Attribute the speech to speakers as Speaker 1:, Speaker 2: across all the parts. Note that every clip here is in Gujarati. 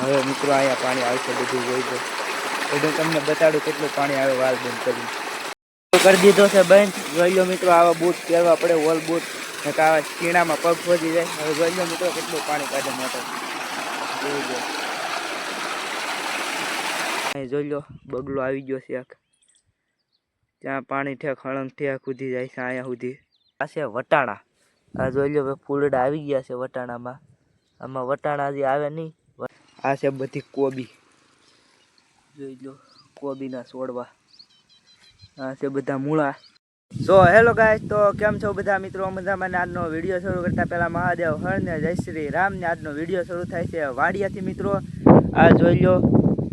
Speaker 1: હવે મિત્રો અહીંયા પાણી આવશે બધું જોઈ દો એટલે તમને બતાડું કેટલું પાણી આવે વાલ બંધ કરી કરી દીધો છે બંધ. જોઈ લો મિત્રો, આવા બૂટ પહેરવા પડે વોલ બૂટ. ને આવા ચીણામાં પગ ફોજી જાય. હવે જોઈ લો મિત્રો, કેટલું પાણી કાઢે મોટર જોઈ લો. અહીં જોઈ લો, બગલો આવી ગયો છે આખ. ત્યાં પાણી ઠેક, હળંગ ઠેક સુધી જાય છે અહીંયા સુધી. આ છે વટાણા. આ જોઈ લો ફૂલડા આવી ગયા છે વટાણામાં. આમાં વટાણા હજી આવે નહીં. આ છે બધી કોબી. જોઈ લો, કોબીના છોડવા આ છે બધા મૂળા. સો હેલો ગાય તો કેમ છો બધા મિત્રો? મજામાં આજનો વીડિયો શરૂ કરતા પહેલાં મહાદેવ હર ને જય શ્રી રામને આજનો વીડિયો શરૂ થાય છે વાડિયાથી મિત્રો. આ જોઈ લો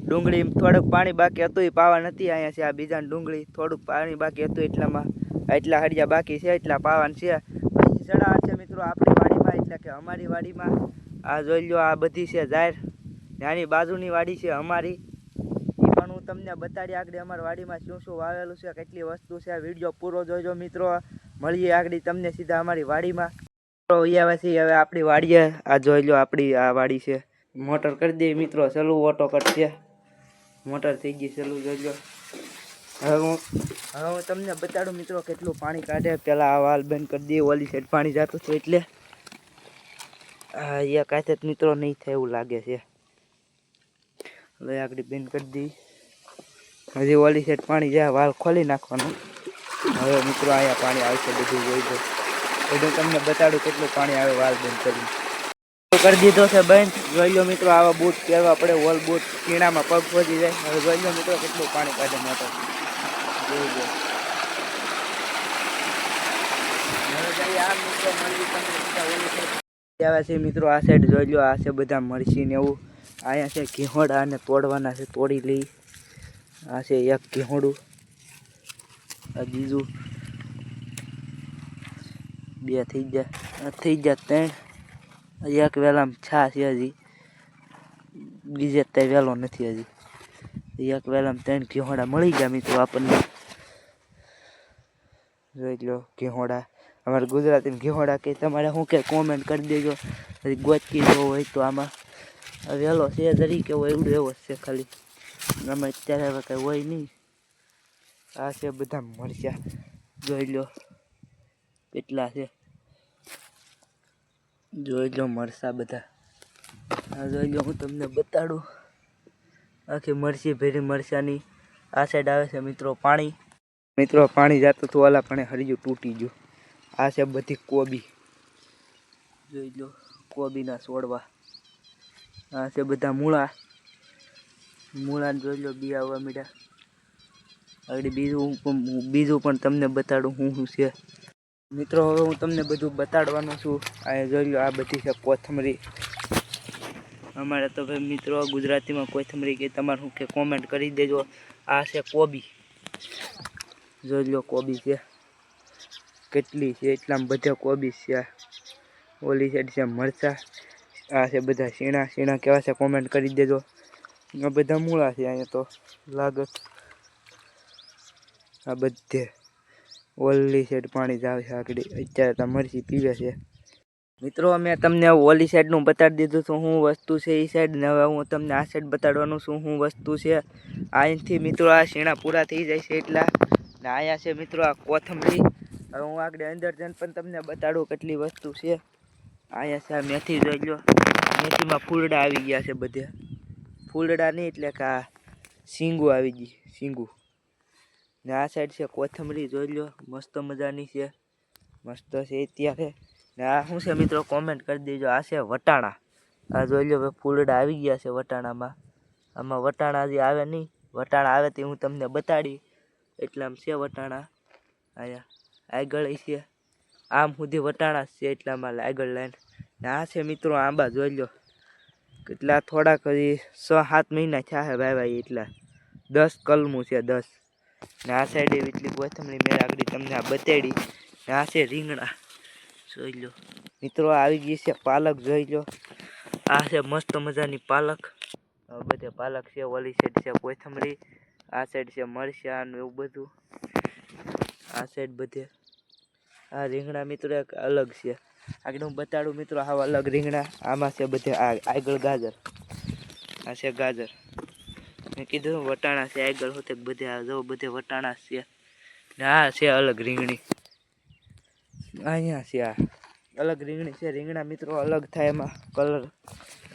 Speaker 1: ડુંગળી થોડુંક પાણી બાકી હતું, એ પાવા નથી અહીંયા છે. આ બીજાની ડુંગળી થોડુંક પાણી બાકી હતું, એટલામાં એટલા હળિયા બાકી છે, એટલા પાવાન છે. પછી ચડાવવાનું છે મિત્રો આપણી વાડીમાં, એટલે કે અમારી વાડીમાં. આ જોઈ લો, આ બધી છે જાહેર નાની બાજુની વાડી છે અમારી. એ પણ હું તમને બતાડી આગળ અમારી વાડીમાં શું શું વાવેલું છે, કેટલી વસ્તુ છે વીડિયો પૂરો જોજો મિત્રો. મળીએ આગળ તમને સીધા અમારી વાડીમાં. મિત્રો આવ્યા છીએ હવે આપણી વાડીએ, આ જોઈ લો આપણી આ વાડી છે. મોટર કરી દઈએ મિત્રો, ચલું ઓટો કરશે મોટર થઈ ગઈ, ચલું જોઈ લો હવે હું હવે હું તમને બતાડું મિત્રો કેટલું પાણી કાઢે. પહેલાં આ વાલ બંધ કરી દઈએ ઓલી સાઈડ પાણી જતું હતું એટલે. અહીંયા કાંઈ મિત્રો નહીં થાય એવું લાગે છે. હવે આગળ બેન કરી દઈ. હજી ઓલી સાઈડ પાણી જાય વાલ ખોલી નાખવાનું. હવે મિત્રો અહીંયા પાણી આવશે બધું જોઈ દો બધું તમને બતાડું કેટલું પાણી આવે વાલ બંધ કરી કરી દીધો છે બંધ જોઈ લો મિત્રો, આવા બૂટ પહેરવા પડે, વોલ બૂટ કીણામાં પગ પહોંચી જાય. હવે જોઈ લો મિત્રો કેટલું પાણી કાઢે મોટો. જોઈ લો. ઓલી આવ્યા છે મિત્રો, આ સાઈડ જોઈ લો, આ છે બધા મરચી ને એવું. અહીંયા છે ઘીહોડા તોડવાના છે, તોડી લઈ. આ છે એક ઘીહોડું, આ બીજું બે થઈ ગયા થઈ ગયા ત્રણ. એક વેલામાં છા છે હજી, બીજે ત્યાં વેલો નથી હજી. એક વેલામાં ત્રણ ઘીહોડા મળી ગયા મિત્રો આપણને. જોઈ લો ઘીહોડા. અમારે ગુજરાતી ઘીહોડા કે તમારે શું કે કોમેન્ટ કરી દેજો. ગોચકી જો હોય તો આમાં. વહેલો છે તરીકે હોય એવડું એવો જ છે ખાલી. આમાં અત્યારે હવે કંઈ હોય નહીં. આ છે બધા મરચા. જોઈ લો કેટલા છે. જોઈ લો મરચા બધા. આ જોઈ લો હું તમને બતાડું. આખી મરચી ભેરી મરચાની. આ સાઈડ આવે છે મિત્રો પાણી. મિત્રો પાણી જાતું હતું ઓલા, પણ હરિયું તૂટી ગયું. આ છે બધી કોબી. જોઈ લો કોબીના છોડવા. આ છે બધા મૂળા. મૂળા જોઈ લો, બી આવવા મીડા આગળ બીજું પણ બીજું પણ તમને બતાડું હું શું છે. મિત્રો, હવે હું તમને બધું બતાડવાનું છું. આ જોઈ લો, આ બધી છે કોથમરી. અમારે તો ભાઈ મિત્રો, ગુજરાતીમાં કોથમરી કે તમારે શું કે કોમેન્ટ કરી દેજો. આ છે કોબી. જોઈ લો, કોબી છે. કેટલી છે, એટલામાં બધા કોબી છે. ઓલી સાઈડ છે મરચા. આ છે બધા શીણા શીણા કેવા છે કોમેન્ટ કરી દેજો. આ બધા મૂળા છે અહીંયા તો લાગે આ બધે. ઓલી સાઈડ પાણી જ આવે છે આગળ. અત્યારે તો મરચી પીવે છે. મિત્રો મેં તમને ઓલી સાઈડનું બતાડી દીધું છું શું વસ્તુ છે એ સાઈડ ને હવે હું તમને આ સાઈડ બતાડવાનું છું શું વસ્તુ છે. અહીંથી મિત્રો, આ શીણા પૂરા થઈ જાય છે એટલા. ને અહીંયા છે મિત્રો, આ કોથમરી. હવે હું આગળ અંદર જઈને પણ તમને બતાડું કેટલી વસ્તુ છે. અહીંયા છે આ મેથી જોઈ લો મેથીમાં ફૂલડા આવી ગયા છે બધે. ફૂલડા નહીં એટલે કે આ શીંગું આવી ગઈ, શીંગું. ને આ સાઈડ છે કોથમરી, જોઈ લો મસ્ત મજાની છે. મસ્ત છે અત્યારે. ને આ શું છે મિત્રો કોમેન્ટ કરી દેજો. આ છે વટાણા. આ જોઈ લો ભાઈ ફૂલડા આવી ગયા છે વટાણામાં. આમાં વટાણા હજી આવે નહીં. વટાણા આવે તે હું તમને બતાડી. એટલામાં છે વટાણા. અહીંયા આગળ છે. આમ સુધી વટાણા છે એટલામાં આગળ લાઈન આ છે મિત્રો આંબા જોઈ લો કેટલા થોડાક હજી છ, સાત મહિના થયા છે ભાઈ ભાઈ, એટલા. દસ કલમું છે, દસ. ને આ સાઈડે એટલી કોથમરી મેં આગળ તમને આ બતાડી. ને આ છે રીંગણા. જોઈ લો. મિત્રો આવી ગઈ છે પાલક, જોઈ લો. આ છે મસ્ત મજાની પાલક. બધે પાલક છે, ઓલી સાઈડ છે કોથમરી આ સાઈડ છે મરચાં એવું બધું. આ સાઈડ બધે. આ રીંગણા મિત્રો એક અલગ છે. આગળ હું બતાડું મિત્રો, આવા અલગ રીંગણા. આમાં છે બધે આગળ ગાજર. આ છે ગાજર. મેં કીધું વટાણા છે, આગળ હોતે બધે આ જો બધે વટાણા છે. ને આ છે અલગ રીંગણી. અહીંયા છે આ. અલગ રીંગણી છે, રીંગણા મિત્રો અલગ થાય એમાં. કલર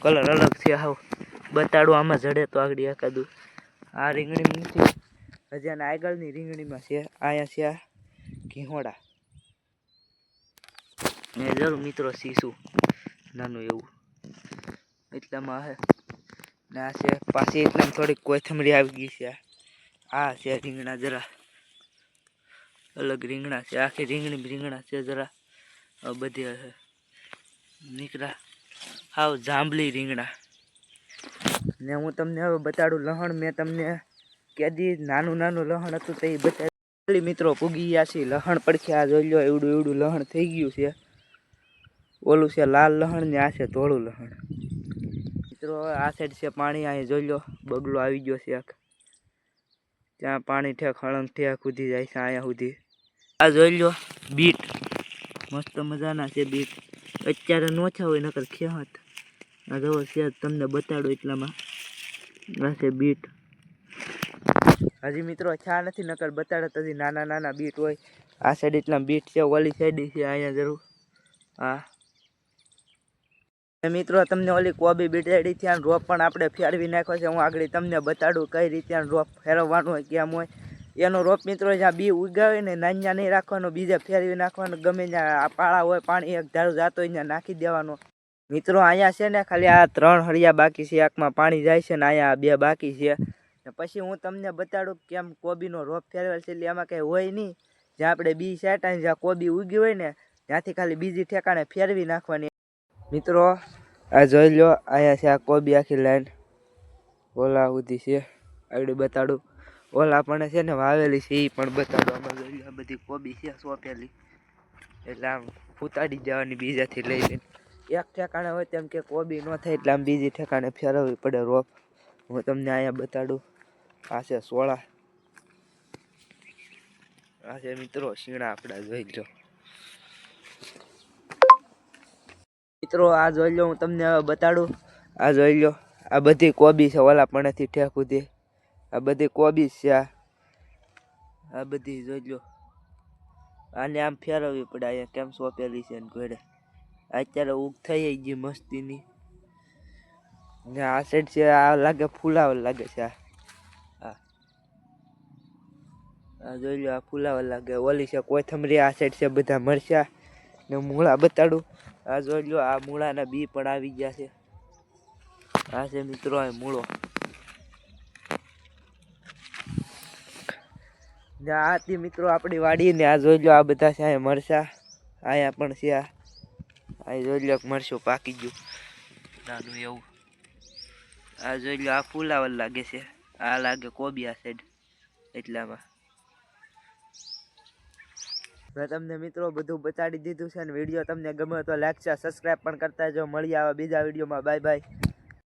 Speaker 1: કલર અલગ છે હાવ બતાડું, આમાં જડે તો આગળ એકાદું. આ રીંગણી હજી અને આગળની રીંગણીમાં છે, અહીંયા છે આ ઘીહોડા ને જરૂર મિત્રો સીસું. નાનું એવું. એટલામાં હે. ને આ છે, પાછી એટલામાં થોડીક કોથમરી આવી ગઈ છે. આ છે રીંગણા જરા. અલગ રીંગણા છે. આખી રીંગણી રીંગણા છે જરા. બધી હશે નીકળ્યા હાવ જાંબલી રીંગણા. ને હું તમને હવે બતાડું લહણ. મેં તમને કેદી નાનું નાનું લહણ હતું તે બતાવી મિત્રો પૂગી ગયા છે લહણ પડખે આ જોઈ લો એવડું એવડું લહણ થઈ ગયું છે. ઓલું છે, લાલ લહણ ને આ છે, ધોળું લહણ. મિત્રો, હવે આ સાઈડ છે પાણી અહીં જોઈ લો, બગલો આવી ગયો છે ત્યાં પાણી ઠેક, હળંગ ઠેક સુધી જાય છે, અહીંયા સુધી. આ જોઈ લો, બીટ. મસ્ત મજાના છે બીટ. અત્યારે નોછા હોય, નકર ખેહત. આ જો છે તમને બતાડો એટલામાં. આ છે બીટ. હજી મિત્રો છા નથી, નકર બતાડે તો હજી નાના નાના બીટ હોય. આ સાઈડ એટલા બીટ છે, ઓલી સાઈડ છે, અહીંયા જરૂર. હા. મિત્રો, તમને ઓલી કોબી બીટાડી ત્યાં રોપ પણ આપણે ફેરવી નાખ્યો છે. હું આગળ તમને બતાડું કઈ રીતે રોપ ફેરવવાનું હોય, કેમ હોય. એનો રોપ મિત્રો, જ્યાં બી ઉગાવે ને નાન્યા નહીં રાખવાનો, બીજે ફેરવી નાખવાનો. ગમે ત્યાં પાળા હોય, પાણી એક ધારું જાતો હોય, ત્યાં નાખી દેવાનો. મિત્રો, અહીંયા છે ને ખાલી આ ત્રણ હળિયા બાકી છે. એકમાં પાણી જાય છે ને અહીંયા બે બાકી છે. પછી હું તમને બતાડું કેમ કોબીનો રોપ ફેરવેલ છે. એટલે એમાં કંઈ હોય નહીં. જ્યાં આપણે બી સાટા જ્યાં કોબી ઉગી હોય ને, ત્યાંથી ખાલી બીજી ઠેકાણે ફેરવી નાખવાની. મિત્રો, આ જોઈ લો, અહીંયા છે આ કોબી આખી લાઈન ઓલા સુધી છે. આવડે બતાડું. ઓલા પણ છે ને વાવેલી છે એ પણ બતાડું. આમાં જોઈ લો બધી કોબી છે, સોંપેલી. એટલે આમ ફૂતાડી જવાની બીજાથી લઈ લઈને. એક ઠેકાણે હોય તેમ કે કોબી ન થાય, એટલે આમ બીજી ઠેકાણે ફેરવવી પડે રોપ. હું તમને અહીંયા બતાડું. આ છે સોળા. આ છે મિત્રો, શીણા આપણા જોઈ લો. મિત્રો, આ જોઈ લો, હું તમને હવે બતાડું. આ જોઈ લો, આ બધી કોબી છે, ઓલા પણેથી ઠેક સુધી. આ બધી કોબી છે, આ. આ બધી જોઈ લો. આને આમ ફેરવવી પડે, અહીંયા કેમ સોંપેલી છે ને ઘોડે. અત્યારે ઉગ થઈ ગઈ મસ્તીની. ને આ સાઈડ છે, આ લાગે ફુલાવર લાગે છે, આ. આ. જોઈ લો, આ ફુલાવર લાગે. ઓલી છે, કોથમરી, આ સાઈડ છે, બધા મરચા. ને મૂળા બતાડું. આ જોઈ લો આ મૂળાના બી પણ આવી ગયા છે. આ છે મિત્રો મૂળો. ને આ મિત્રો આપણી વાડી, ને આ જોઈ લો આ બધા છે, અહીંયા મરચા અહીંયા પણ છે આ. અહીં જોઈ લો મરચું પાકી ગયું. નાનું એવું. આ જોઈ લો આ ફુલાવર લાગે છે. આ લાગે કોબી આ સાઈડ એટલામાં. મેં તમને મિત્રો બધું બતાડી દીધું છે અને વીડિયો તમને ગમ્યો તો લાઈક છે સબસ્ક્રાઈબ પણ કરતા જો મળી આવે બીજા વિડીયોમાં બાય બાય